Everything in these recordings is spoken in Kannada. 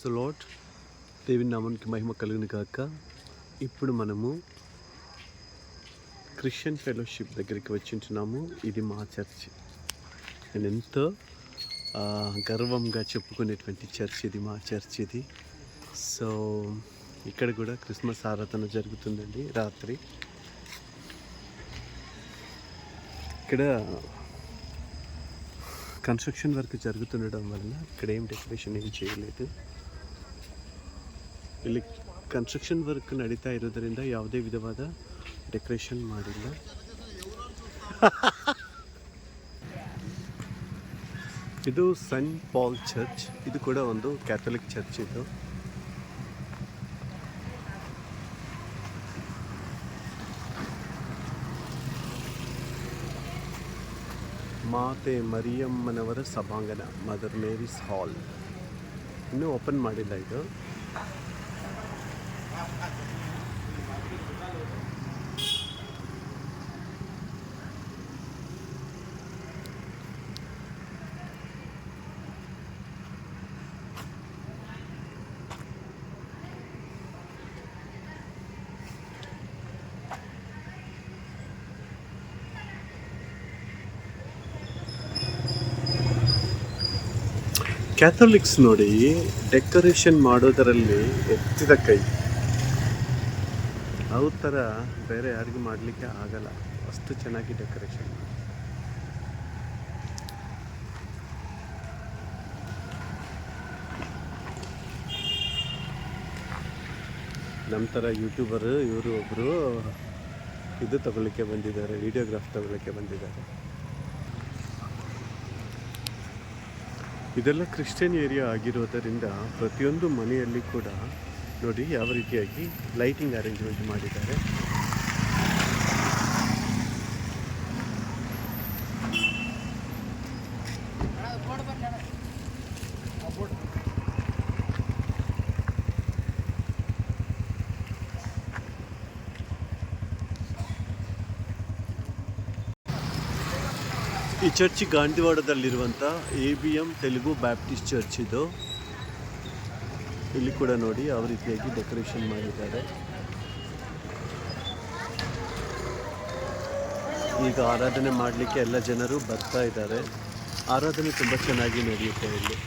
సో లోట్ దేవుని నామానికి మహిమ కలిగిన కాక ఇప్పుడు మనము క్రిస్టియన్ ఫెలోషిప్ దగ్గరికి వచ్చింటున్నాము. ఇది మా చర్చ్. నేను ఎంతో గర్వంగా చెప్పుకునేటువంటి చర్చ్ ఇది మా చర్చ్ ఇది. సో ఇక్కడ కూడా క్రిస్మస్ ఆరాధన జరుగుతుందండి రాత్రి. ఇక్కడ కన్స్ట్రక్షన్ వర్క్ జరుగుతుండడం వలన ఇక్కడ ఏం డెకరేషన్ ఏం చేయలేదు. ಇಲ್ಲಿ ಕನ್ಸ್ಟ್ರಕ್ಷನ್ ವರ್ಕ್ ನಡೀತಾ ಇರೋದರಿಂದ ಯಾವುದೇ ವಿಧವಾದ ಡೆಕೋರೇಷನ್ ಮಾಡಿಲ್ಲ. ಇದು ಸನ್ ಪಾಲ್ ಚರ್ಚ್ ಇದು ಕೂಡ ಒಂದು ಕ್ಯಾಥೋಲಿಕ್ ಚರ್ಚ್ ಇದು. ಮಾತೆ ಮರಿಯಮ್ಮನವರ ಸಭಾಂಗಣ, ಮದರ್ ಮೇರಿಸ್ ಹಾಲ್. ಇನ್ನೂ ಓಪನ್ ಮಾಡಿಲ್ಲ ಇದು. ಕ್ಯಾಥೋಲಿಕ್ಸ್ ನೋಡಿ ಡೆಕೋರೇಷನ್ ಮಾಡೋದರಲ್ಲಿ ಎತ್ತಿದ ಕೈ. ಅವ್ರ ಥರ ಬೇರೆ ಯಾರಿಗೂ ಮಾಡಲಿಕ್ಕೆ ಆಗಲ್ಲ. ಅಷ್ಟು ಚೆನ್ನಾಗಿ ಡೆಕೋರೇಷನ್ ನಮ್ಮ ಥರ ಯೂಟ್ಯೂಬರು ಇವರು ಒಬ್ಬರು ಇದು ತಗೊಳ್ಳಿಕ್ಕೆ ಬಂದಿದ್ದಾರೆ ವಿಡಿಯೋಗ್ರಾಫ್ ತಗೊಳ್ಳಿಕ್ಕೆ ಬಂದಿದ್ದಾರೆ. ಇದೆಲ್ಲ ಕ್ರಿಶ್ಚಿಯನ್ ಏರಿಯಾ ಆಗಿರೋದರಿಂದ ಪ್ರತಿಯೊಂದು ಮನೆಯಲ್ಲಿ ಕೂಡ ನೋಡಿ ಯಾವ ರೀತಿಯಾಗಿ ಲೈಟಿಂಗ್ ಅರೇಂಜ್ಮೆಂಟ್ ಮಾಡಿದ್ದಾರೆ. ಈ church ಗಾಂಧಿವಾಡದಲ್ಲಿರುವಂಥ A B M Telugu Baptist church ಇದು. ಇಲ್ಲಿ ಕೂಡ ನೋಡಿ ಯಾವ ರೀತಿಯಾಗಿ ಡೆಕೋರೇಷನ್ ಮಾಡಿದ್ದಾರೆ. ಈಗ ಆರಾಧನೆ ಮಾಡಲಿಕ್ಕೆ ಎಲ್ಲ ಜನರು ಬರ್ತಾ ಇದ್ದಾರೆ. ಆರಾಧನೆ ತುಂಬ ಚೆನ್ನಾಗಿ ನಡೆಯುತ್ತೆ ಇಲ್ಲಿ.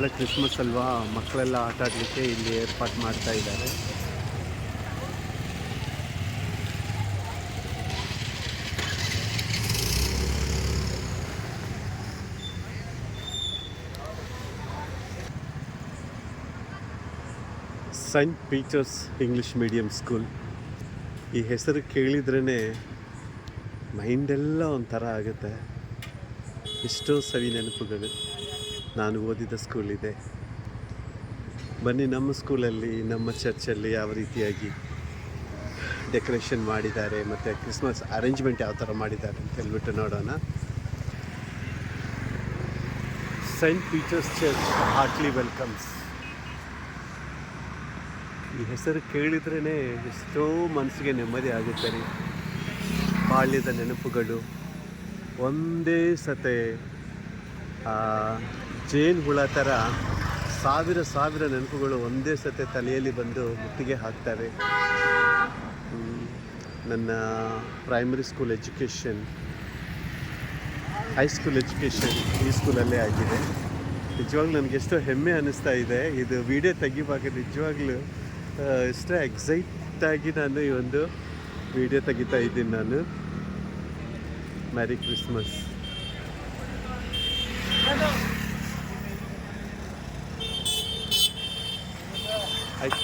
ನಾಳೆ ಕ್ರಿಸ್ಮಸ್ ಅಲ್ವಾ? ಮಕ್ಕಳೆಲ್ಲ ಆಟ ಆಡಲಿಕ್ಕೆ ಇಲ್ಲಿ ಏರ್ಪಾಟ್ ಮಾಡ್ತಾ ಇದ್ದಾರೆ. Saint Peter's English medium school ಈ ಹೆಸರು ಕೇಳಿದ್ರೇ ಮೈಂಡೆಲ್ಲ ಒಂಥರ ಆಗುತ್ತೆ. ಎಷ್ಟೋ ಸವಿ ನೆನಪುಗಳು. ನಾನು ಓದಿದ ಸ್ಕೂಲಿದೆ. ಬನ್ನಿ ನಮ್ಮ ಸ್ಕೂಲಲ್ಲಿ, ನಮ್ಮ ಚರ್ಚಲ್ಲಿ ಯಾವ ರೀತಿಯಾಗಿ ಡೆಕೋರೇಷನ್ ಮಾಡಿದ್ದಾರೆ, ಮತ್ತು ಕ್ರಿಸ್ಮಸ್ ಅರೇಂಜ್ಮೆಂಟ್ ಯಾವ ಥರ ಮಾಡಿದ್ದಾರೆ ಅಂತ ಹೇಳ್ಬಿಟ್ಟು ನೋಡೋಣ. Saint Peter's church heartily welcomes ಈ ಹೆಸರು ಕೇಳಿದ್ರೇ ಎಷ್ಟೋ ಮನಸ್ಸಿಗೆ ನೆಮ್ಮದಿ ಆಗುತ್ತೆ ರೀ. ಬಾಲ್ಯದ ನೆನಪುಗಳು ಒಂದೇ ಸತೆ ಜೇನು ಹುಳ ಥರ ಸಾವಿರ ಸಾವಿರ ನೆನಪುಗಳು ಒಂದೇ ಸತೆ ತಲೆಯಲ್ಲಿ ಬಂದು ಮುತ್ತಿಗೆ ಹಾಕ್ತವೆ. ನನ್ನ primary school education high school education ಈ ಸ್ಕೂಲಲ್ಲೇ ಆಗಿದೆ. ನಿಜವಾಗ್ಲೂ ನನಗೆ ಎಷ್ಟೋ ಹೆಮ್ಮೆ ಅನ್ನಿಸ್ತಾ ಇದೆ. ಇದು ವಿಡಿಯೋ ತೆಗಿವಾಗ ನಿಜವಾಗ್ಲೂ ಎಷ್ಟೋ ಎಕ್ಸೈಟ್ ಆಗಿ ನಾನು ಈ ಒಂದು ವಿಡಿಯೋ ತೆಗಿತಾ ಇದ್ದೀನಿ ನಾನು. ಮ್ಯಾರಿ ಕ್ರಿಸ್ಮಸ್ ಆಯ್ತು ಬನ್ರಿ ಸರ saint Peter church town town town hall ಅಲ್ಲ ಈಗಿಂದ ಮುಂದೆ ಎಲ್ಲಿ ಹೋಗ್ಬೇಕು ಇನ್ನು ಇದ ಇಲ್ಲೇ ಕುಂದ್ರೆ ಚರ್ಚ್ ಗೇಟ್ಗೆ ಎರಡು ಮೂರು ಕಿಲೋಮೀಟರ್ ಹೋಗೋದು ಫೋಟೋ ಮಾಡಿ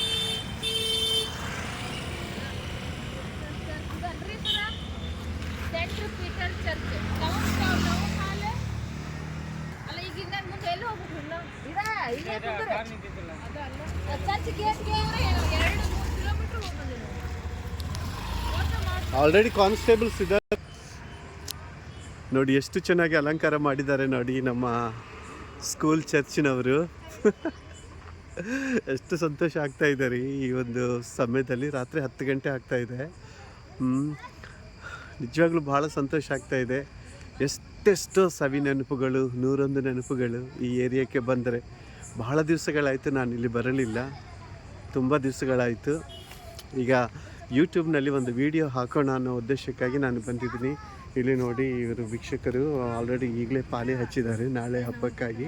ಆಲ್ರೆಡಿ ಕಾನ್ಸ್ಟೇಬಲ್ಸ್ ಇದ್ದಾರೆ ನೋಡಿ ಎಷ್ಟು ಚೆನ್ನಾಗಿ ಅಲಂಕಾರ ಮಾಡಿದ್ದಾರೆ ನೋಡಿ ನಮ್ಮ ಸ್ಕೂಲ್ ಚರ್ಚಿನವರು ಎಷ್ಟು ಸಂತೋಷ ಆಗ್ತಾ ಇದೆ ರೀ ಈ ಒಂದು ಸಮಯದಲ್ಲಿ. ರಾತ್ರಿ ಹತ್ತು ಗಂಟೆ ಆಗ್ತಾ ಇದೆ. ನಿಜವಾಗ್ಲೂ ಭಾಳ ಸಂತೋಷ ಆಗ್ತಾ ಇದೆ. ಎಷ್ಟೆಷ್ಟೋ ಸವಿ ನೆನಪುಗಳು ನೂರೊಂದು ನೆನಪುಗಳು ಈ ಏರಿಯಾಕ್ಕೆ ಬಂದರೆ. ಬಹಳ ದಿವಸಗಳಾಯಿತು ನಾನು ಇಲ್ಲಿ ಬರಲಿಲ್ಲ. ತುಂಬ ದಿವಸಗಳಾಯಿತು. ಈಗ ಯೂಟ್ಯೂಬ್ನಲ್ಲಿ ಒಂದು ವಿಡಿಯೋ ಹಾಕೋಣ ಅನ್ನೋ ಉದ್ದೇಶಕ್ಕಾಗಿ ನಾನು ಬಂದಿದ್ದೀನಿ. ಇಲ್ಲಿ ನೋಡಿ ಇವರು ವೀಕ್ಷಕರು, ಆಲ್ರೆಡಿ ಈಗಲೇ ಪಾಲಿ ಹಚ್ಚಿದ್ದಾರೆ. ನಾಳೆ ಹಬ್ಬಕ್ಕಾಗಿ.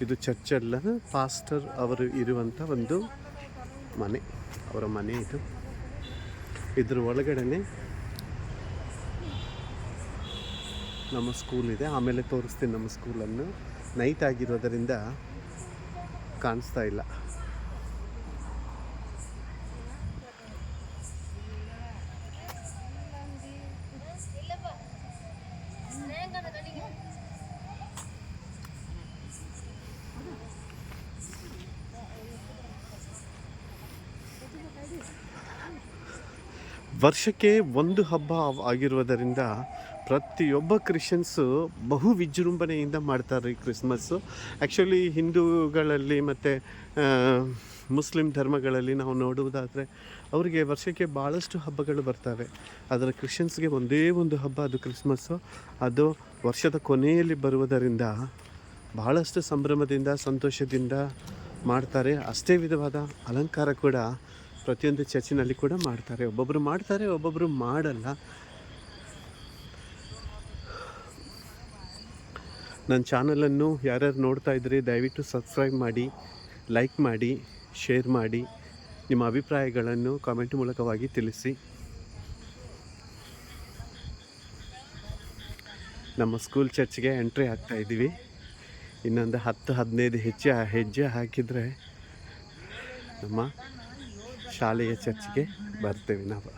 ಇದು ಚರ್ಚಲ್ಲ ಪಾಸ್ಟರ್ ಅವರು ಇರುವಂಥ ಒಂದು ಮನೆ, ಅವರ ಮನೆ ಇದು. ಇದ್ರ ಒಳಗಡೆನೆ ನಮ್ಮ ಸ್ಕೂಲ್ ಇದೆ. ಆಮೇಲೆ ತೋರಿಸ್ತೀನಿ ನಮ್ಮ ಸ್ಕೂಲನ್ನು ನೈಟ್ ಆಗಿರೋದರಿಂದ ಕಾಣಿಸ್ತಾ ಇಲ್ಲ. ವರ್ಷಕ್ಕೆ ಒಂದು ಹಬ್ಬ ಆಗಿರುವುದರಿಂದ ಪ್ರತಿಯೊಬ್ಬ ಕ್ರಿಶ್ಚಿಯನ್ಸು ಬಹು ವಿಜೃಂಭಣೆಯಿಂದ ಮಾಡ್ತಾರೆ ಕ್ರಿಸ್ಮಸ್ಸು ಆ್ಯಕ್ಚುಲಿ ಹಿಂದೂಗಳಲ್ಲಿ ಮತ್ತು ಮುಸ್ಲಿಂ ಧರ್ಮಗಳಲ್ಲಿ ನಾವು ನೋಡುವುದಾದರೆ ಅವರಿಗೆ ವರ್ಷಕ್ಕೆ ಭಾಳಷ್ಟು ಹಬ್ಬಗಳು ಬರ್ತವೆ. ಆದರೆ ಕ್ರಿಶ್ಚಿಯನ್ಸ್ಗೆ ಒಂದೇ ಒಂದು ಹಬ್ಬ, ಅದು ಕ್ರಿಸ್ಮಸ್ಸು ಅದು ವರ್ಷದ ಕೊನೆಯಲ್ಲಿ ಬರುವುದರಿಂದ ಬಹಳಷ್ಟು ಸಂಭ್ರಮದಿಂದ, ಸಂತೋಷದಿಂದ ಮಾಡ್ತಾರೆ. ಅಷ್ಟೇ ವಿಧವಾದ ಅಲಂಕಾರ ಕೂಡ ಪ್ರತಿಯೊಂದು ಚರ್ಚಿನಲ್ಲಿ ಕೂಡ ಮಾಡ್ತಾರೆ. ಒಬ್ಬೊಬ್ಬರು ಮಾಡ್ತಾರೆ ಒಬ್ಬೊಬ್ಬರು ಮಾಡಲ್ಲ. ನನ್ನ ಚಾನಲನ್ನು ಯಾರ್ಯಾರು ನೋಡ್ತಾ ಇದ್ರಿ, ದಯವಿಟ್ಟು ಸಬ್ಸ್ಕ್ರೈಬ್ ಮಾಡಿ ಲೈಕ್ ಮಾಡಿ ಶೇರ್ ಮಾಡಿ. ನಿಮ್ಮ ಅಭಿಪ್ರಾಯಗಳನ್ನು ಕಾಮೆಂಟ್ ಮೂಲಕವಾಗಿ ತಿಳಿಸಿ. ನಮ್ಮ ಸ್ಕೂಲ್ ಚರ್ಚ್ಗೆ ಎಂಟ್ರಿ ಆಗ್ತಾ ಇದ್ದೀವಿ. ಇನ್ನೊಂದು ಹತ್ತು, ಹದಿನೈದು ಹೆಜ್ಜೆ ಹೆಜ್ಜೆ ಹಾಕಿದರೆ ನಮ್ಮ ಶಾಲೆಯ ಚರ್ಚ್ಗೆ ಬರ್ತೇವೆ ನಾವು.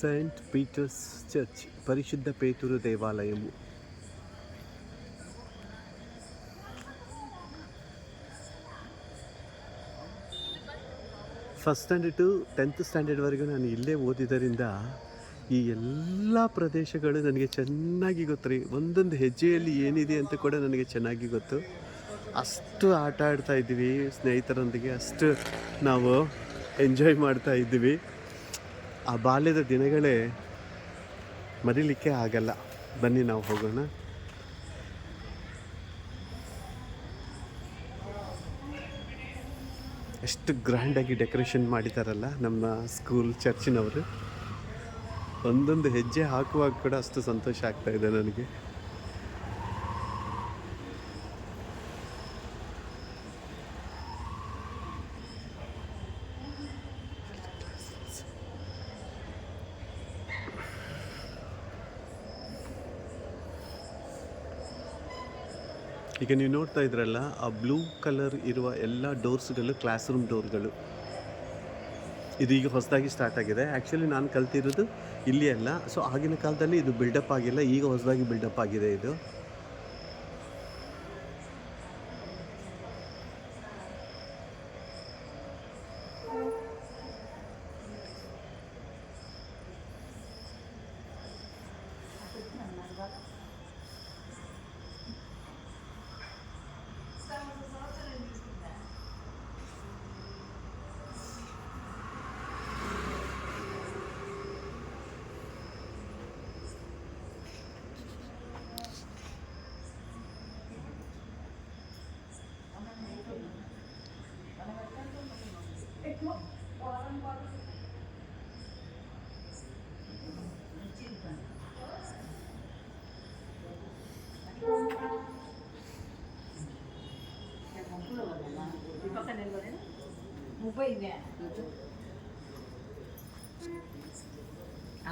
ಸೈಂಟ್ ಪೀಟರ್ಸ್ ಚರ್ಚ್ ಪರಿಶುದ್ಧ ಪೇತೂರು ದೇವಾಲಯವು ಫಸ್ಟ್ ಸ್ಟ್ಯಾಂಡರ್ಡ್ ಟು ಟೆಂತ್ ಸ್ಟ್ಯಾಂಡರ್ಡ್ವರೆಗೂ ನಾನು ಇಲ್ಲೇ ಓದಿದ್ದರಿಂದ ಈ ಎಲ್ಲ ಪ್ರದೇಶಗಳು ನನಗೆ ಚೆನ್ನಾಗಿ ಗೊತ್ತು ರೀ. ಒಂದೊಂದು ಹೆಜ್ಜೆಯಲ್ಲಿ ಏನಿದೆ ಅಂತ ಕೂಡ ನನಗೆ ಚೆನ್ನಾಗಿ ಗೊತ್ತು. ಅಷ್ಟು ಆಟ ಆಡ್ತಾ ಇದ್ದೀವಿ ಸ್ನೇಹಿತರೊಂದಿಗೆ, ಅಷ್ಟು ನಾವು ಎಂಜಾಯ್ ಮಾಡ್ತಾ ಇದ್ದೀವಿ. ಆ ಬಾಲ್ಯದ ದಿನಗಳೇ ಮರಿಲಿಕ್ಕೆ ಆಗಲ್ಲ. ಬನ್ನಿ ನಾವು ಹೋಗೋಣ. ಎಷ್ಟು ಗ್ರ್ಯಾಂಡಾಗಿ ಡೆಕೋರೇಷನ್ ಮಾಡಿದಾರಲ್ಲ ನಮ್ಮ ಸ್ಕೂಲ್ ಚರ್ಚಿನವರು. ಒಂದೊಂದು ಹೆಜ್ಜೆ ಹಾಕುವಾಗ ಕೂಡ ಅಷ್ಟು ಸಂತೋಷ ಆಗ್ತಾ ಇದೆ ನನಗೆ. ಈಗ ನೀವು ನೋಡ್ತಾ ಇದ್ರಲ್ಲ, ಆ ಬ್ಲೂ ಕಲರ್ ಇರುವ ಎಲ್ಲ ಡೋರ್ಸ್ಗಳು ಕ್ಲಾಸ್ ರೂಮ್ ಡೋರ್ಗಳು ಇದು ಈಗ ಹೊಸದಾಗಿ ಸ್ಟಾರ್ಟ್ ಆಗಿದೆ. ಆ್ಯಕ್ಚುಲಿ ನಾನು ಕಲ್ತಿರೋದು ಇಲ್ಲಿ ಅಲ್ಲ ಸೊ ಆಗಿನ ಕಾಲದಲ್ಲಿ ಇದು ಬಿಲ್ಡಪ್ ಆಗಿಲ್ಲ, ಈಗ ಹೊಸದಾಗಿ ಬಿಲ್ಡಪ್ ಆಗಿದೆ ಇದು.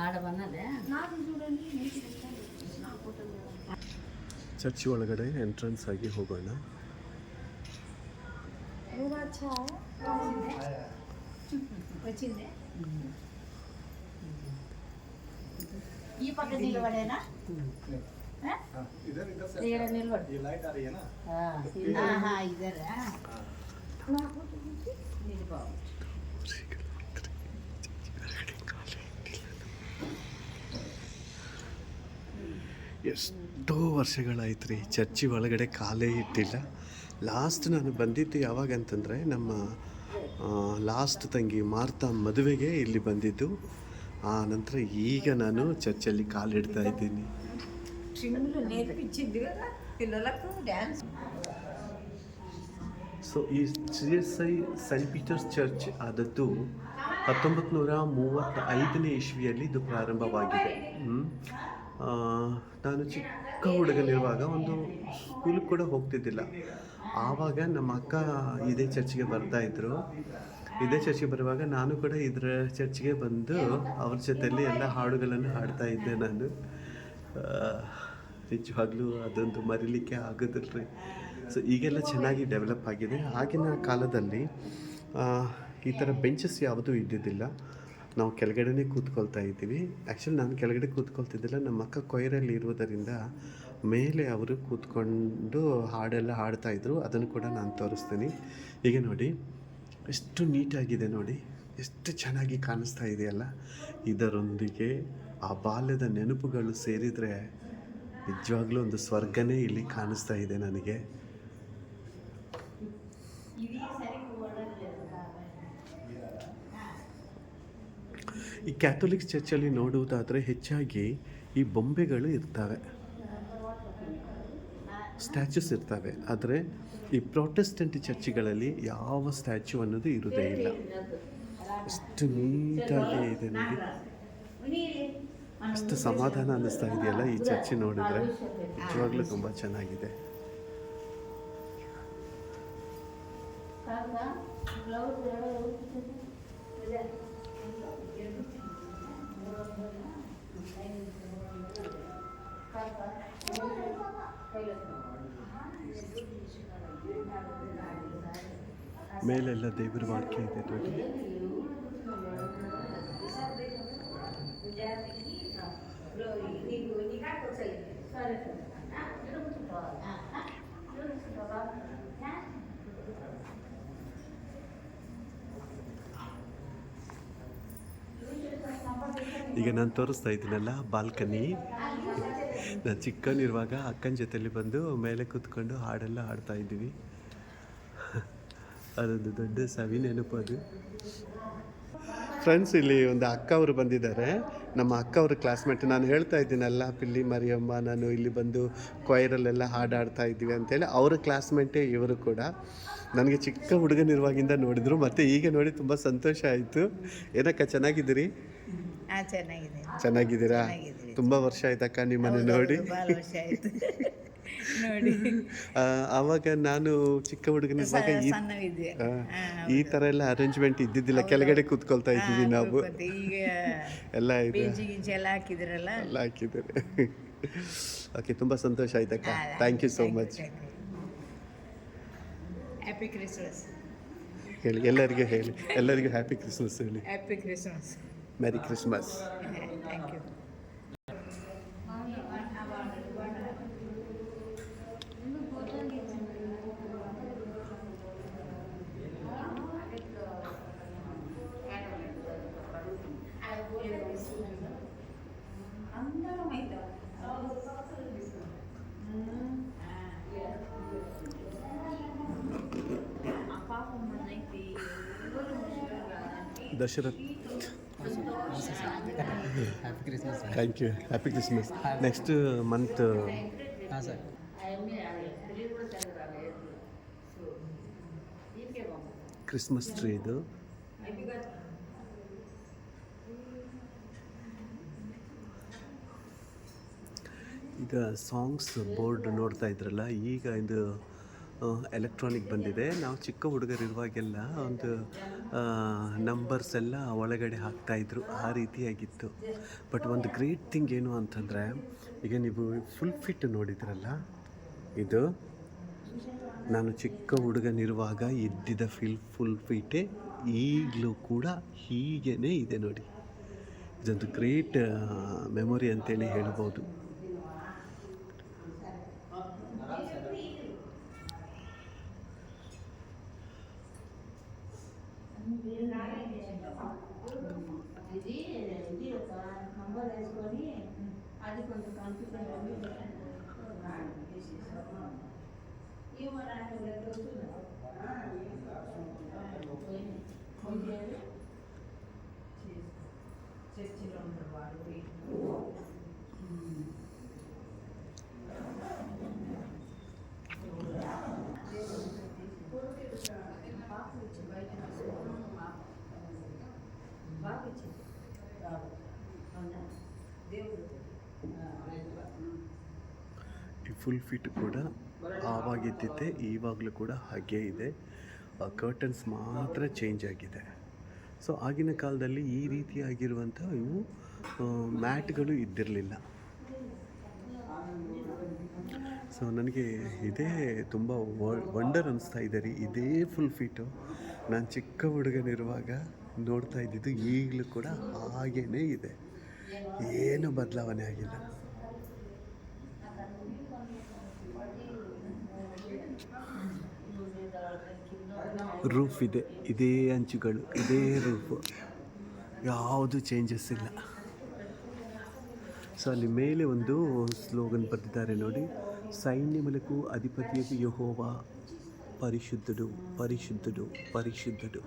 ఆడ పన్నదే ಚರ್ಚ್ ಒಳಗಡೆ ಎಂಟ್ರೆನ್ಸ್ ಆಗಿ ಹೋಗೋಣ వచ్చింది ఈ పక్క నిలబడేనా ఇక్కడ నిలబడు ఆహా, ఇదరా ఇది బాగుంది ಎಷ್ಟೋ ವರ್ಷಗಳಾಯ್ತು ರೀ ಚರ್ಚಿ ಒಳಗಡೆ ಕಾಲೇ ಇಟ್ಟಿಲ್ಲ ಲಾಸ್ಟ್ ನಾನು ಬಂದಿದ್ದು ಯಾವಾಗ ಅಂತಂದರೆ ನಮ್ಮ ಲಾಸ್ಟ್ ತಂಗಿ ಮಾರ್ತಾ ಮದುವೆಗೆ ಇಲ್ಲಿ ಬಂದಿದ್ದು. ಆ ನಂತರ ಈಗ ನಾನು ಚರ್ಚಲ್ಲಿ ಕಾಲಿಡ್ತಾ ಇದ್ದೀನಿ. ಸೊ ಈ C S I saint Peter's church ಆದದ್ದು ಹತ್ತೊಂಬತ್ತು ನೂರ ಮೂವತ್ತ ಐದನೇ ಇಸ್ವಿಯಲ್ಲಿ ಇದು ಪ್ರಾರಂಭವಾಗಿದೆ. ನಾನು ಚಿಕ್ಕ ಹುಡುಗನಿರುವಾಗ ಒಂದು ಸ್ಕೂಲ್ ಕೂಡ ಹೋಗ್ತಿದ್ದಿಲ್ಲ. ಆವಾಗ ನಮ್ಮ ಅಕ್ಕ ಇದೇ ಚರ್ಚ್ಗೆ ಬರ್ತಾ ಇದ್ರು. ಇದೇ ಚರ್ಚ್ಗೆ ಬರುವಾಗ ನಾನು ಕೂಡ ಇದರ ಚರ್ಚ್ಗೆ ಬಂದು ಅವ್ರ ಜೊತೆಯಲ್ಲಿ ಎಲ್ಲ ಹಾಡುಗಳನ್ನು ಹಾಡ್ತಾ ಇದ್ದೆ ನಾನು. ನಿಜವಾಗ್ಲೂ ಅದೊಂದು ಮರಿಲಿಕ್ಕೆ ಆಗೋದಿಲ್ಲ ಸೊ ಈಗೆಲ್ಲ ಚೆನ್ನಾಗಿ ಡೆವಲಪ್ ಆಗಿದೆ. ಆಗಿನ ಕಾಲದಲ್ಲಿ ಈ ಥರ ಬೆಂಚಸ್ ಯಾವುದೂ ಇದ್ದಿದ್ದಿಲ್ಲ. ನಾವು ಕೆಳಗಡೆನೇ ಕೂತ್ಕೊಳ್ತಾ ಇದ್ದೀವಿ. ಆ್ಯಕ್ಚುಲಿ ನಾನು ಕೆಳಗಡೆ ಕೂತ್ಕೊಳ್ತಿದ್ದಿಲ್ಲ. ನಮ್ಮ ಅಕ್ಕ ಕೊಯ್ರಲ್ಲಿ ಇರುವುದರಿಂದ ಮೇಲೆ ಅವರು ಕೂತ್ಕೊಂಡು ಹಾಡೆಲ್ಲ ಹಾಡ್ತಾಯಿದ್ರು ಅದನ್ನು ಕೂಡ ನಾನು ತೋರಿಸ್ತೀನಿ. ಈಗ ನೋಡಿ, ಎಷ್ಟು ನೀಟಾಗಿದೆ ನೋಡಿ. ಎಷ್ಟು ಚೆನ್ನಾಗಿ ಕಾಣಿಸ್ತಾ ಇದೆಯಲ್ಲ. ಇದರೊಂದಿಗೆ ಆ ಬಾಲ್ಯದ ನೆನಪುಗಳು ಸೇರಿದರೆ ನಿಜವಾಗ್ಲೂ ಒಂದು ಸ್ವರ್ಗನೇ ಇಲ್ಲಿ ಕಾಣಿಸ್ತಾ ಇದೆ ನನಗೆ. ಈ ಕ್ಯಾಥೋಲಿಕ್ ಚರ್ಚಲ್ಲಿ ನೋಡುವುದಾದರೆ ಹೆಚ್ಚಾಗಿ ಈ ಬೊಂಬೆಗಳು ಇರ್ತವೆ. ಸ್ಟ್ಯಾಚ್ಯೂಸ್ ಇರ್ತವೆ. ಆದರೆ ಈ ಪ್ರೊಟೆಸ್ಟೆಂಟ್ ಚರ್ಚ್ಗಳಲ್ಲಿ ಯಾವ ಸ್ಟ್ಯಾಚ್ಯೂ ಅನ್ನೋದು ಇರುವುದೇ ಇಲ್ಲ. ಅಷ್ಟು ನೀಟಾಗಿ ಇದೆ ನೋಡಿ. ಅಷ್ಟು ಸಮಾಧಾನ ಅನ್ನಿಸ್ತಾ ಇದೆಯಲ್ಲ ಈ ಚರ್ಚ್ ನೋಡಿದರೆ? ನಿಜವಾಗ್ಲೂ ತುಂಬ ಚೆನ್ನಾಗಿದೆ. ಮೇಲೆಲ್ಲ ದೇವರ ವಾಕ್ಯ ಇದೆ ನೋಡಿ. ಈಗ ನಾನು ತೋರಿಸ್ತಾ ಇದ್ದೀನಲ್ಲ ಬಾಲ್ಕನಿ. ನಾನು ಚಿಕ್ಕವನಿರುವಾಗ ಅಕ್ಕನ ಜೊತೆಲಿ ಬಂದು ಮೇಲೆ ಕೂತ್ಕೊಂಡು ಹಾಡೆಲ್ಲ ಹಾಡ್ತಾ ಇದ್ದೀವಿ. ಅದೊಂದು ದೊಡ್ಡ ಸವಿ ನೆನಪು ಅದು. ಫ್ರೆಂಡ್ಸ್ ಇಲ್ಲಿ ಒಂದು ಅಕ್ಕ ಅವರು ಬಂದಿದ್ದಾರೆ. ನಮ್ಮ ಅಕ್ಕ ಅವ್ರ ಕ್ಲಾಸ್ಮೇಟ್ ನಾನು ಹೇಳ್ತಾ ಇದ್ದೀನಲ್ಲ ಪಿಲ್ಲಿ ಮರಿಯಮ್ಮ ನಾನು ಇಲ್ಲಿ ಬಂದು ಕೊಯರಲ್ಲೆಲ್ಲ ಹಾಡಾಡ್ತಾ ಇದ್ದೀವಿ ಅಂತೇಳಿ. ಅವರ ಕ್ಲಾಸ್ಮೇಟೇ ಇವರು ಕೂಡ ನನಗೆ ಚಿಕ್ಕ ಹುಡುಗನಿರುವಾಗಿಂದ ನೋಡಿದ್ರು. ಮತ್ತು ಈಗ ನೋಡಿ ತುಂಬ ಸಂತೋಷ ಆಯಿತು. ಏನಕ್ಕ ಚೆನ್ನಾಗಿದ್ದೀರಿ? ಚೆನ್ನಾಗಿದ್ದೀರಾ. ತುಂಬ ವರ್ಷ ಆಯ್ತಕ್ಕ ನಿಮ್ಮನ್ನು ನೋಡಿ. ಬಹಳ ವರ್ಷ ಆಯ್ತು. ನೋಡಿ. ಆ, ಆವಾಗ ನಾನು ಚಿಕ್ಕ ಹುಡುಗನಿರುವಾಗ ಈ ತರ ಆ, ಈ ಥರ ಎಲ್ಲ ಅರೇಂಜ್ಮೆಂಟ್ ಇದ್ದಿದ್ದಿಲ್ಲ ಕೆಳಗಡೆ ಕೂತ್ಕೊಳ್ತಾ ಇದ್ದೀವಿ ನಾವು. ಮತ್ತೆ ಈಗ ಎಲ್ಲ ಇದೆ. ಎಲ್ಲ ಹಾಕಿದ್ರಲ್ಲ? ಎಲ್ಲ ಹಾಕಿದ್ದಾರೆ. ಓಕೆ ತುಂಬ ಸಂತೋಷ ಆಯ್ತಕ್ಕ. Thank you so much happy Christmas ಹೇಳಿ ಎಲ್ಲರಿಗೂ ಹೇಳಿ. ಎಲ್ಲರಿಗೂ ಹ್ಯಾಪಿ ಕ್ರಿಸ್ಮಸ್ ಹೇಳಿ. Happy Christmas merry Christmas thank you Dasharath. Thank you happy Christmas next month Christmas tree ಇದು. ಈಗ ಸಾಂಗ್ಸ್ ಬೋರ್ಡ್ ನೋಡ್ತಾ ಇದ್ರಲ್ಲ, ಈಗ ಇದು ಎಲೆಕ್ಟ್ರಾನಿಕ್ ಬಂದಿದೆ. ನಾವು ಚಿಕ್ಕ ಹುಡುಗರಿರುವಾಗೆಲ್ಲ ಒಂದು ನಂಬರ್ಸ್ ಎಲ್ಲ ಒಳಗಡೆ ಹಾಕ್ತಾಯಿದ್ರು ಆ ರೀತಿಯಾಗಿತ್ತು. ಬಟ್ ಒಂದು ಗ್ರೇಟ್ ಥಿಂಗ್ ಏನು ಅಂತಂದರೆ, ಈಗ ನೀವು ಫುಲ್ ಫಿಟ್ ನೋಡಿದ್ರಲ್ಲ, ಇದು ನಾನು ಚಿಕ್ಕ ಹುಡುಗನಿರುವಾಗ ಇದ್ದಿದ್ದ ಫಿಲ್ ಫುಲ್ ಫಿಟ್ಟೇ ಈಗಲೂ ಕೂಡ ಹೀಗೇ ಇದೆ ನೋಡಿ. ಇದೊಂದು ಗ್ರೇಟ್ ಮೆಮೊರಿ ಅಂತೇಳಿ ಹೇಳ್ಬೋದು. ಫುಲ್ ಫಿಟ್ ಕೂಡ ಆವಾಗಿದ್ದಿದ್ದೆ ಇವಾಗಲೂ ಕೂಡ ಹಾಗೇ ಇದೆ. ಕರ್ಟನ್ಸ್ ಮಾತ್ರ ಚೇಂಜ್ ಆಗಿದೆ. ಸೊ ಆಗಿನ ಕಾಲದಲ್ಲಿ ಈ ರೀತಿಯಾಗಿರುವಂಥ ಇವು ಮ್ಯಾಟ್ಗಳು ಇದ್ದಿರಲಿಲ್ಲ. ಸೊ ನನಗೆ ಇದೇ ತುಂಬ ವಂಡರ್ ಅನಿಸ್ತಾ ಇದೆ ರೀ. ಇದೇ ಫುಲ್ ಫಿಟ್ಟು ನಾನು ಚಿಕ್ಕ ಹುಡುಗನಿರುವಾಗ ನೋಡ್ತಾ ಇದ್ದಿದ್ದು ಈಗಲೂ ಕೂಡ ಹಾಗೇ ಇದೆ. ಏನು ಬದಲಾವಣೆ ಆಗಿಲ್ಲ. ರೂಫ್ ಇದೆ ಇದೇ ಅಂಚುಗಳು, ಇದೇ ರೂಫ್. ಯಾವುದು ಚೇಂಜಸ್ ಇಲ್ಲ. ಸೊ ಅಲ್ಲಿ ಮೇಲೆ ಒಂದು ಸ್ಲೋಗನ್ ಬರೆದಿದ್ದಾರೆ ನೋಡಿ. ಸೈನ್ಯ ಮೂಲಕು, ಅಧಿಪತಿಯು ಯಹೋವ, ಪರಿಶುದ್ಧಡು ಪರಿಶುದ್ಧಡು ಪರಿಶುದ್ಧಡು.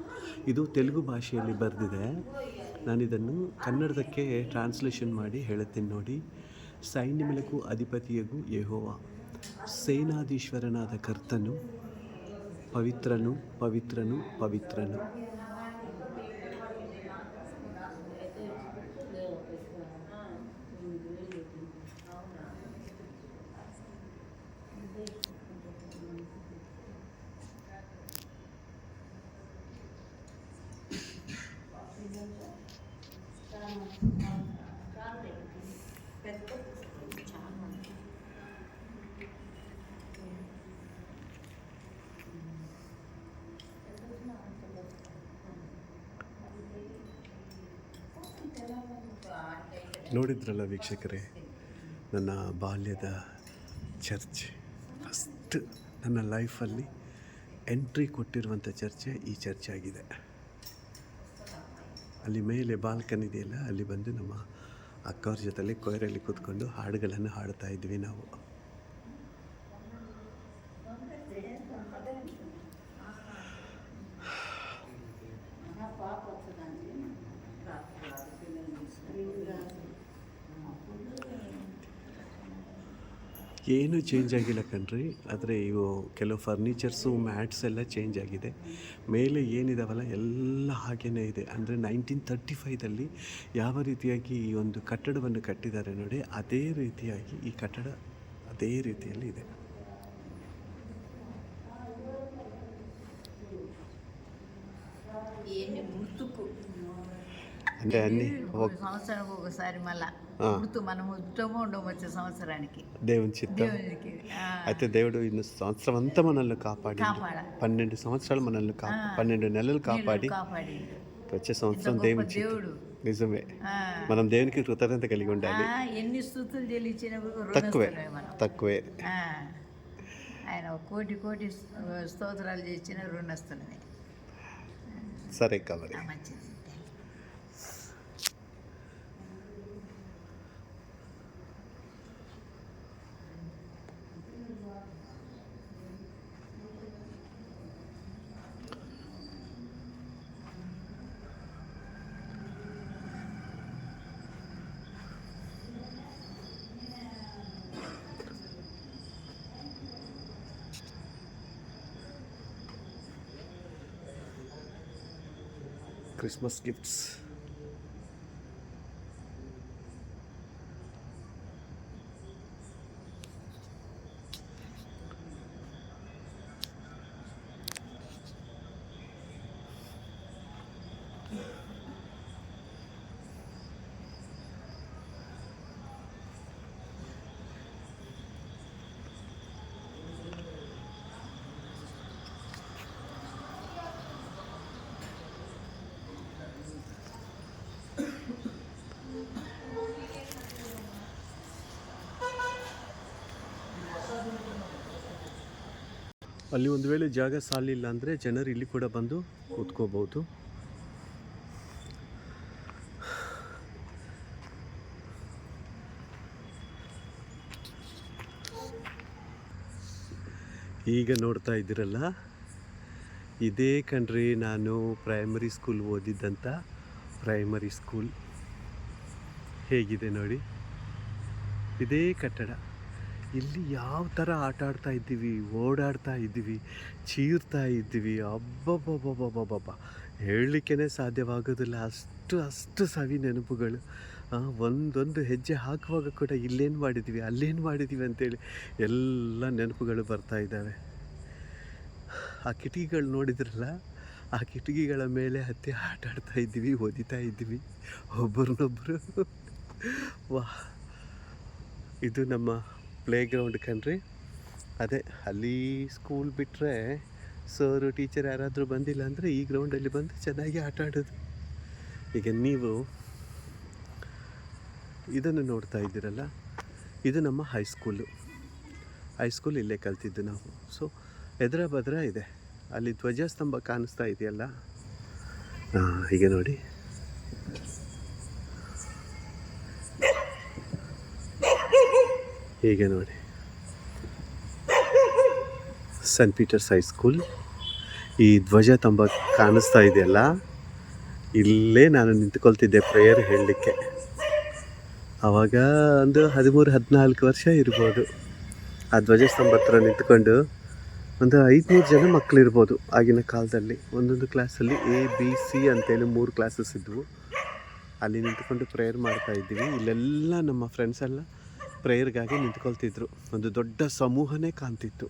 ಇದು ತೆಲುಗು ಭಾಷೆಯಲ್ಲಿ ಬರೆದಿದೆ. ನಾನಿದನ್ನು ಕನ್ನಡದಕ್ಕೆ ಟ್ರಾನ್ಸ್ಲೇಷನ್ ಮಾಡಿ ಹೇಳುತ್ತೇನೆ ನೋಡಿ. ಸೈನ್ಯ ಮೂಲಕು, ಅಧಿಪತಿಯಗೂ ಯಹೋವ, ಸೇನಾಧೀಶ್ವರನಾದ ಕರ್ತನು పవిత్రను పవిత్రను పవిత్రను. ನೋಡಿದ್ರಲ್ಲ ವೀಕ್ಷಕರೇ, ನನ್ನ ಬಾಲ್ಯದ ಚರ್ಚ್. ಫಸ್ಟ್ ನನ್ನ ಲೈಫಲ್ಲಿ ಎಂಟ್ರಿ ಕೊಟ್ಟಿರುವಂಥ ಚರ್ಚೆ ಈ ಚರ್ಚ್ ಆಗಿದೆ ಅಲ್ಲಿ ಮೇಲೆ ಬಾಲ್ಕನ್ ಇದೆಯಲ್ಲ, ಅಲ್ಲಿ ಬಂದು ನಮ್ಮ ಅಕ್ಕವ್ರ ಜೊತೆಯಲ್ಲಿ ಕೊಯರಲ್ಲಿ ಕೂತ್ಕೊಂಡು ಹಾಡುಗಳನ್ನು ಹಾಡ್ತಾ ಇದ್ವಿ ನಾವು ಏನೂ ಚೇಂಜ್ ಆಗಿಲ್ಲ ಕಣ್ರಿ ಆದರೆ ಇವು ಕೆಲವು ಫರ್ನಿಚರ್ಸು ಮ್ಯಾಟ್ಸ್ ಎಲ್ಲ ಚೇಂಜ್ ಆಗಿದೆ ಮೇಲೆ ಏನಿದಾವಲ್ಲ ಎಲ್ಲ ಹಾಗೇ ಇದೆ ಅಂದರೆ ನೈನ್ಟೀನ್ ತರ್ಟಿ ಫೈದಲ್ಲಿ ಯಾವ ರೀತಿಯಾಗಿ ಈ ಒಂದು ಕಟ್ಟಡವನ್ನು ಕಟ್ಟಿದ್ದಾರೆ ನೋಡಿ ಅದೇ ರೀತಿಯಾಗಿ ಈ ಕಟ್ಟಡ ಅದೇ ರೀತಿಯಲ್ಲಿ ಇದೆ ఎన్ని గుర్తుకు అంటే అన్ని ఒక సంవత్సరానికి ఒకసారి మళ్ళా ఆ. గుర్తు మనం ఉత్తమో ఉండము వచ్చే సంవత్సరానికి. దేవుని చిత్తం. అయితే దేవుడు ఇన్ని సంవత్సరం అంతా మనల్ని కాపాడి. పన్నెండు సంవత్సరాలు మనల్ని. పన్నెండు నెలలు కాపాడి వచ్చే సంవత్సరం దేవుని దేవుడు. నిజమే. మనం దేవునికి కృతజ్ఞత కలిగి ఉండాలి. ఎన్ని స్థుతులు చెల్లించినప్పుడు తక్కువే. తక్కువే. ఆయన కోటి కోటి స్తోత్రాలు చేసిన రుణస్థులమే సరే కవరి ఆ, మంచిది. Christmas gifts. ಅಲ್ಲಿ ಒಂದು ವೇಳೆ ಜಾಗ ಸಾಲಿಲ್ಲ ಅಂದರೆ ಜನರು ಇಲ್ಲಿ ಕೂಡ ಬಂದು ಕೂತ್ಕೋಬೋದು ಈಗ ನೋಡ್ತಾ ಇದ್ದೀರಲ್ಲ, ಇದೇ ಕಣ್ರಿ ನಾನು ಪ್ರೈಮರಿ ಸ್ಕೂಲ್ ಓದಿದ್ದಂಥ ಪ್ರೈಮರಿ ಸ್ಕೂಲ್ ಹೇಗಿದೆ ನೋಡಿ? ಇದೇ ಕಟ್ಟಡ. ಇಲ್ಲಿ ಯಾವ ಥರ ಆಟ ಆಡ್ತಾ ಇದ್ದೀವಿ, ಓಡಾಡ್ತಾ ಇದ್ದೀವಿ, ಚೀರ್ತಾ ಇದ್ದೀವಿ ಅಬ್ಬಬ್ಬಬ್ಬಬ್ಬಬ್ಬ ಹೇಳಲಿಕ್ಕೇ ಸಾಧ್ಯವಾಗೋದಿಲ್ಲ. ಅಷ್ಟು ಅಷ್ಟು ಸವಿ ನೆನಪುಗಳು. ಒಂದೊಂದು ಹೆಜ್ಜೆ ಹಾಕುವಾಗ ಕೂಡ ಇಲ್ಲೇನು ಮಾಡಿದ್ದೀವಿ ಅಲ್ಲೇನು ಮಾಡಿದ್ದೀವಿ ಅಂತೇಳಿ ಎಲ್ಲ ನೆನಪುಗಳು ಬರ್ತಾ ಇದ್ದಾವೆ. ಆ ಕಿಟಕಿಗಳು ನೋಡಿದ್ರಲ್ಲ, ಆ ಕಿಟಕಿಗಳ ಮೇಲೆ ಹತ್ತಿ ಆಟ ಆಡ್ತಾ ಇದ್ದೀವಿ, ಓದಿತಾ ಇದ್ದೀವಿ. ಒಬ್ಬರನ್ನೊಬ್ಬರು ವಾ, ಇದು ನಮ್ಮ ಪ್ಲೇ ಗ್ರೌಂಡ್ ಕಣ್ರಿ ಅದೇ, ಅಲ್ಲಿ ಸ್ಕೂಲ್ ಬಿಟ್ಟರೆ ಸರ್ ಟೀಚರ್ ಯಾರಾದರೂ ಬಂದಿಲ್ಲ ಅಂದರೆ ಈ ಗ್ರೌಂಡಲ್ಲಿ ಬಂದು ಚೆನ್ನಾಗಿ ಆಟ ಆಡೋದು. ಈಗ ನೀವು ಇದನ್ನು ನೋಡ್ತಾ ಇದ್ದೀರಲ್ಲ, ಇದು ನಮ್ಮ ಹೈಸ್ಕೂಲು ಹೈಸ್ಕೂಲ್ ಇಲ್ಲೇ ಕಲ್ತಿದ್ದು ನಾವು. ಸೊ ಎದುರ ಬದ್ರ ಇದೆ. ಅಲ್ಲಿ ಧ್ವಜಸ್ತಂಭ ಕಾಣಿಸ್ತಾ ಇದೆಯಲ್ಲ? ಹಾಂ ಹೀಗೆ ನೋಡಿ. ಹೀಗೆ ನೋಡಿ. ಸೆಂಟ್ ಪೀಟರ್ಸ್ ಹೈಸ್ಕೂಲ್ ಈ ಧ್ವಜ ತುಂಬ ಕಾಣಿಸ್ತಾ ಇದೆಯಲ್ಲ? ಇಲ್ಲೇ ನಾನು ನಿಂತ್ಕೊಳ್ತಿದ್ದೆ ಪ್ರೇಯರ್ ಹೇಳಲಿಕ್ಕೆ. ಆವಾಗ ಒಂದು ಹದಿಮೂರು, ಹದಿನಾಲ್ಕು ವರ್ಷ ಇರ್ಬೋದು. ಆ ಧ್ವಜಸ್ತಂಭ ಹತ್ರ ನಿಂತ್ಕೊಂಡು ಒಂದು ಐದುನೂರು ಜನ ಮಕ್ಕಳು ಇರ್ಬೋದು ಆಗಿನ ಕಾಲದಲ್ಲಿ. ಒಂದೊಂದು ಕ್ಲಾಸಲ್ಲಿ ಎ ಬಿ ಸಿ ಅಂತೇಳಿ ಮೂರು ಕ್ಲಾಸಸ್ ಇದ್ವು. ಅಲ್ಲಿ ನಿಂತ್ಕೊಂಡು ಪ್ರೇಯರ್ ಮಾಡ್ತಾ ಇದ್ವಿ ಇಲ್ಲೆಲ್ಲ ನಮ್ಮ ಫ್ರೆಂಡ್ಸ್ ಎಲ್ಲ ಪ್ರೇಯರ್ಗಾಗಿ ನಿಂತ್ಕೊಳ್ತಿದ್ರು. ಒಂದು ದೊಡ್ಡ ಸಮೂಹನೇ ಕಾಣ್ತಿತ್ತು.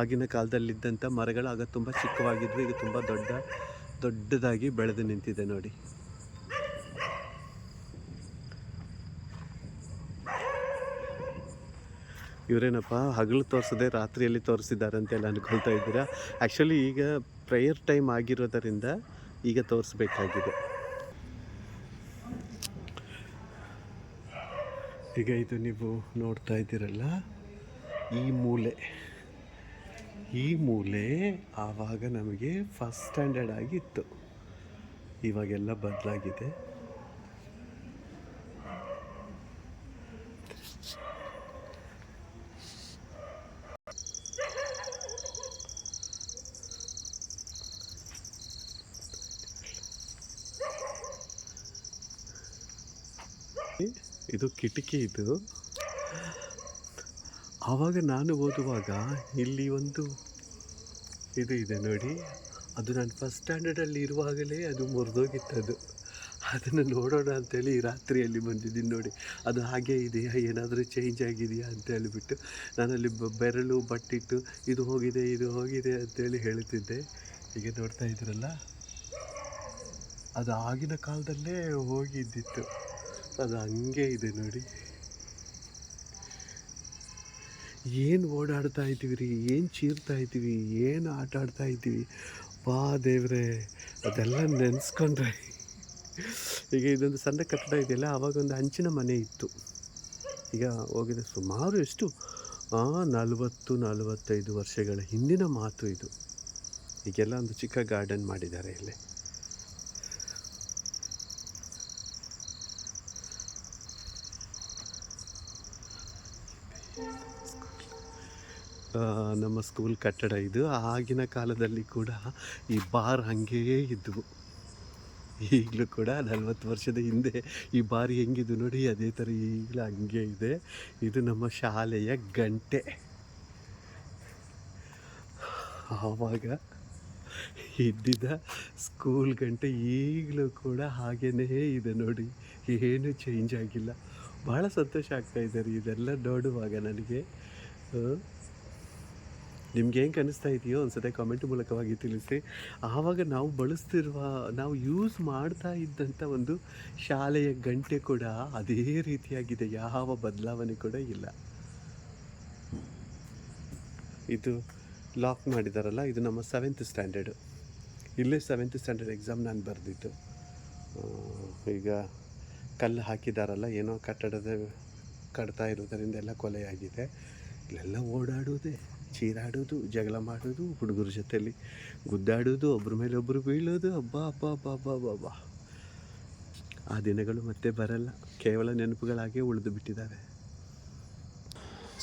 ಆಗಿನ ಕಾಲದಲ್ಲಿದ್ದಂಥ ಮರಗಳು ಆಗ ತುಂಬ ಚಿಕ್ಕವಾಗಿದ್ವು, ಈಗ ತುಂಬ ದೊಡ್ಡ, ದೊಡ್ಡದಾಗಿ ಬೆಳೆದು ನಿಂತಿದೆ ನೋಡಿ. ಇವರೇನಪ್ಪ, ಹಗಲು ತೋರಿಸದೆ ರಾತ್ರಿಯಲ್ಲಿ ತೋರಿಸಿದ್ದಾರೆ ಅಂತೆಲ್ಲ ಅನ್ಕೊಳ್ತಾ ಇದ್ದೀರಾ? ಆ್ಯಕ್ಚುಲಿ ಈಗ ಪ್ರೇಯರ್ ಟೈಮ್ ಆಗಿರೋದರಿಂದ ಈಗ ತೋರಿಸ್ಬೇಕಾಗಿದೆ. ಈಗ ಇದು ನೀವು ನೋಡ್ತಾ ಇದ್ದೀರಲ್ಲ, ಈ ಮೂಲೆ. ಈ ಮೂಲೆ ಆವಾಗ ನಮಗೆ ಫಸ್ಟ್ ಸ್ಟ್ಯಾಂಡರ್ಡ್ ಆಗಿತ್ತು. ಇವಾಗೆಲ್ಲ ಬದಲಾಗಿದೆ. ಇದು ಕಿಟಕಿ ಇದು. ಆವಾಗ ನಾನು ಓದುವಾಗ ಇಲ್ಲಿ ಒಂದು ಇದು ಇದೆ ನೋಡಿ. ಅದು ನಾನು ಫಸ್ಟ್ ಸ್ಟ್ಯಾಂಡರ್ಡಲ್ಲಿ ಇರುವಾಗಲೇ ಅದು ಮುರಿದೋಗಿತ್ತದು. ಅದನ್ನು ನೋಡೋಣ ಅಂತೇಳಿ ರಾತ್ರಿಯಲ್ಲಿ ಬಂದಿದ್ದೀನಿ ನೋಡಿ. ಅದು ಹಾಗೆ ಇದೆಯಾ? ಏನಾದರೂ ಚೇಂಜ್ ಆಗಿದೆಯಾ ಅಂತ ಹೇಳಿಬಿಟ್ಟು ನಾನಲ್ಲಿ ಬೆರಳು, ಬಟ್ಟಿಟ್ಟು ಇದು ಹೋಗಿದೆ ಇದು ಹೋಗಿದೆ ಅಂತೇಳಿ ಹೇಳ್ತಿದ್ದೆ. ಈಗ ನೋಡ್ತಾ ಇದ್ರಲ್ಲ? ಅದು ಆಗಿನ ಕಾಲದಲ್ಲೇ ಹೋಗಿದ್ದಿತ್ತು. ಅದು ಹಂಗೆ ಇದೆ ನೋಡಿ. ಏನು ಓಡಾಡ್ತಾ ಇದ್ದೀವಿ ರೀ ಏನು ಚೀರ್ತಾ ಇದ್ದೀವಿ ಏನು ಆಟ ಆಡ್ತಾ ಇದ್ದೀವಿ ಬಾ ದೇವ್ರೆ, ಅದೆಲ್ಲ ನೆನೆಸ್ಕೊಂಡ್ರೆ. ಈಗ ಇದೊಂದು ಸಣ್ಣ ಕಟ್ಟಡ ಇದೆಯಲ್ಲ ಆವಾಗ ಒಂದು ಹಂಚಿನ ಮನೆ ಇತ್ತು. ಈಗ ಹೋಗಿದೆ ಸುಮಾರು ಎಷ್ಟು? ನಲವತ್ತು, ನಲವತ್ತೈದು ವರ್ಷಗಳ ಹಿಂದಿನ ಮಾತು ಇದು. ಈಗೆಲ್ಲ ಒಂದು ಚಿಕ್ಕ ಗಾರ್ಡನ್ ಮಾಡಿದ್ದಾರೆ ಇಲ್ಲಿ. ನಮ್ಮ ಸ್ಕೂಲ್ ಕಟ್ಟಡ ಇದು. ಆಗಿನ ಕಾಲದಲ್ಲಿ ಕೂಡ ಈ ಬಾರ್ ಹಾಗೇ ಇದ್ದವು ಈಗಲೂ ಕೂಡ ನಲ್ವತ್ತು ವರ್ಷದ ಹಿಂದೆ ಈ ಬಾರ್ ಹೆಂಗಿದ್ದು ನೋಡಿ, ಅದೇ ಥರ ಈಗಲೂ ಹಂಗೆ ಇದೆ. ಇದು ನಮ್ಮ ಶಾಲೆಯ ಗಂಟೆ. ಆವಾಗ ಇದ್ದಿದ್ದ ಸ್ಕೂಲ್ ಗಂಟೆ ಈಗಲೂ ಕೂಡ ಹಾಗೇ ಇದೆ ನೋಡಿ. ಏನು ಚೇಂಜ್ ಆಗಿಲ್ಲ. ಭಾಳ ಸಂತೋಷ ಆಗ್ತಾಯಿದ್ದಾರೆ ಇದೆಲ್ಲ ನೋಡುವಾಗ ನನಗೆ. ನಿಮ್ಗೆ ಹೆಂಗೆ ಅನ್ನಿಸ್ತಾ ಇದೆಯೋ ಒಂದ್ಸತಿ ಕಾಮೆಂಟ್ ಮೂಲಕವಾಗಿ ತಿಳಿಸಿ. ಆವಾಗ ನಾವು ಬಳಸ್ತಿರುವ, ನಾವು ಯೂಸ್ ಮಾಡ್ತಾ ಇದ್ದಂಥ ಒಂದು ಶಾಲೆಯ ಗಂಟೆ ಕೂಡ ಅದೇ ರೀತಿಯಾಗಿದೆ. ಯಾವ ಬದಲಾವಣೆ ಕೂಡ ಇಲ್ಲ. ಇದು ಲಾಕ್ ಮಾಡಿದಾರಲ್ಲ, ಇದು ನಮ್ಮ ಸೆವೆಂತ್ ಸ್ಟ್ಯಾಂಡರ್ಡು ಇಲ್ಲೇ ಸೆವೆಂತ್ ಸ್ಟ್ಯಾಂಡರ್ಡ್ ಎಕ್ಸಾಮ್ ನಾನು ಬರೆದಿದ್ದು. ಈಗ ಕಲ್ಲು ಹಾಕಿದಾರಲ್ಲ, ಏನೋ ಕಟ್ಟಡದ, ಕಟ್ತಾ ಇರೋದರಿಂದ ಎಲ್ಲ ಕೊಲೆಯಾಗಿದೆ ಇಲ್ಲೆಲ್ಲ ಓಡಾಡೋದೇ. ಚೀರಾಡೋದು, ಜಗಳ ಮಾಡೋದು, ಹುಡುಗರ ಜೊತೆಯಲ್ಲಿ ಗುದ್ದಾಡೋದು ಒಬ್ಬರ ಮೇಲೆ ಒಬ್ಬರು ಬೀಳೋದು. ಹಬ್ಬ ಹಬ್ಬ ಹಬ್ಬ ಹಬ್ಬ ಹಬ್ಬ ಹಬ್ಬ ಆ ದಿನಗಳು ಮತ್ತೆ ಬರಲ್ಲ. ಕೇವಲ ನೆನಪುಗಳಾಗೆ ಉಳಿದು ಬಿಟ್ಟಿದ್ದಾವೆ.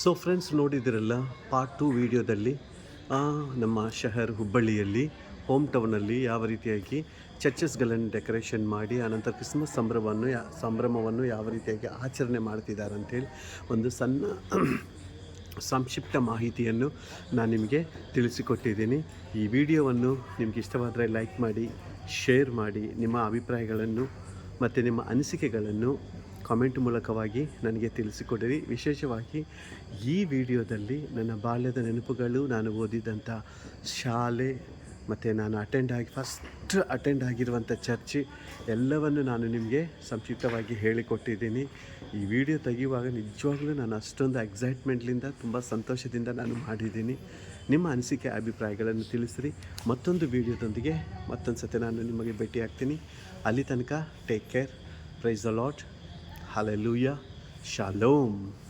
ಸೊ ಫ್ರೆಂಡ್ಸ್ ನೋಡಿದಿರಲ್ಲ ಪಾರ್ಟ್ ಟು ವಿಡಿಯೋದಲ್ಲಿ ನಮ್ಮ ಶಹರ್ ಹುಬ್ಬಳ್ಳಿಯಲ್ಲಿ ಹೋಮ್ ಟೌನಲ್ಲಿ ಯಾವ ರೀತಿಯಾಗಿ ಚರ್ಚಸ್ಗಳನ್ನು ಡೆಕೋರೇಷನ್ ಮಾಡಿ, ಆನಂತರ ಕ್ರಿಸ್ಮಸ್ ಸಂಭ್ರಮವನ್ನು ಸಂಭ್ರಮವನ್ನು ಯಾವ ರೀತಿಯಾಗಿ ಆಚರಣೆ ಮಾಡ್ತಿದ್ದಾರೆ ಅಂತೇಳಿ ಒಂದು ಸಣ್ಣ ಸಂಕ್ಷಿಪ್ತ ಮಾಹಿತಿಯನ್ನು ನಾನು ನಿಮಗೆ ತಿಳಿಸಿಕೊಟ್ಟಿದ್ದೀನಿ. ಈ ವಿಡಿಯೋವನ್ನು ನಿಮಗೆ ಇಷ್ಟವಾದರೆ ಲೈಕ್ ಮಾಡಿ, ಶೇರ್ ಮಾಡಿ, ನಿಮ್ಮ ಅಭಿಪ್ರಾಯಗಳನ್ನು ಮತ್ತು ನಿಮ್ಮ ಅನಿಸಿಕೆಗಳನ್ನು ಕಾಮೆಂಟ್ ಮೂಲಕವಾಗಿ ನನಗೆ ತಿಳಿಸಿಕೊಡಿರಿ. ವಿಶೇಷವಾಗಿ ಈ ವಿಡಿಯೋದಲ್ಲಿ ನನ್ನ ಬಾಲ್ಯದ ನೆನಪುಗಳು, ನಾನು ಓದಿದಂಥ ಶಾಲೆ ಮತ್ತು ನಾನು ಅಟೆಂಡ್ ಆಗಿ ಫಸ್ಟ್ ಅಟೆಂಡ್ ಆಗಿರುವಂಥ ಚರ್ಚ್ ಎಲ್ಲವನ್ನು ನಾನು ನಿಮಗೆ ಸಂಕ್ಷಿಪ್ತವಾಗಿ ಹೇಳಿಕೊಟ್ಟಿದ್ದೀನಿ. ಈ ವಿಡಿಯೋ ತೆಗೆಯುವಾಗ ನಿಜವಾಗ್ಲೂ ನಾನು ಅಷ್ಟೊಂದು ಎಕ್ಸೈಟ್ಮೆಂಟ್ಲಿಂದ ತುಂಬ ಸಂತೋಷದಿಂದ ನಾನು ಮಾಡಿದ್ದೀನಿ. ನಿಮ್ಮ ಅನಿಸಿಕೆ, ಅಭಿಪ್ರಾಯಗಳನ್ನು ತಿಳಿಸ್ರಿ. ಮತ್ತೊಂದು ವಿಡಿಯೋದೊಂದಿಗೆ ಮತ್ತೊಂದು ಸತಿ ನಾನು ನಿಮಗೆ ಭೇಟಿ ಆಗ್ತೀನಿ ಅಲ್ಲಿ ತನಕ take care praise the Lord ಲೂಯ Shalom.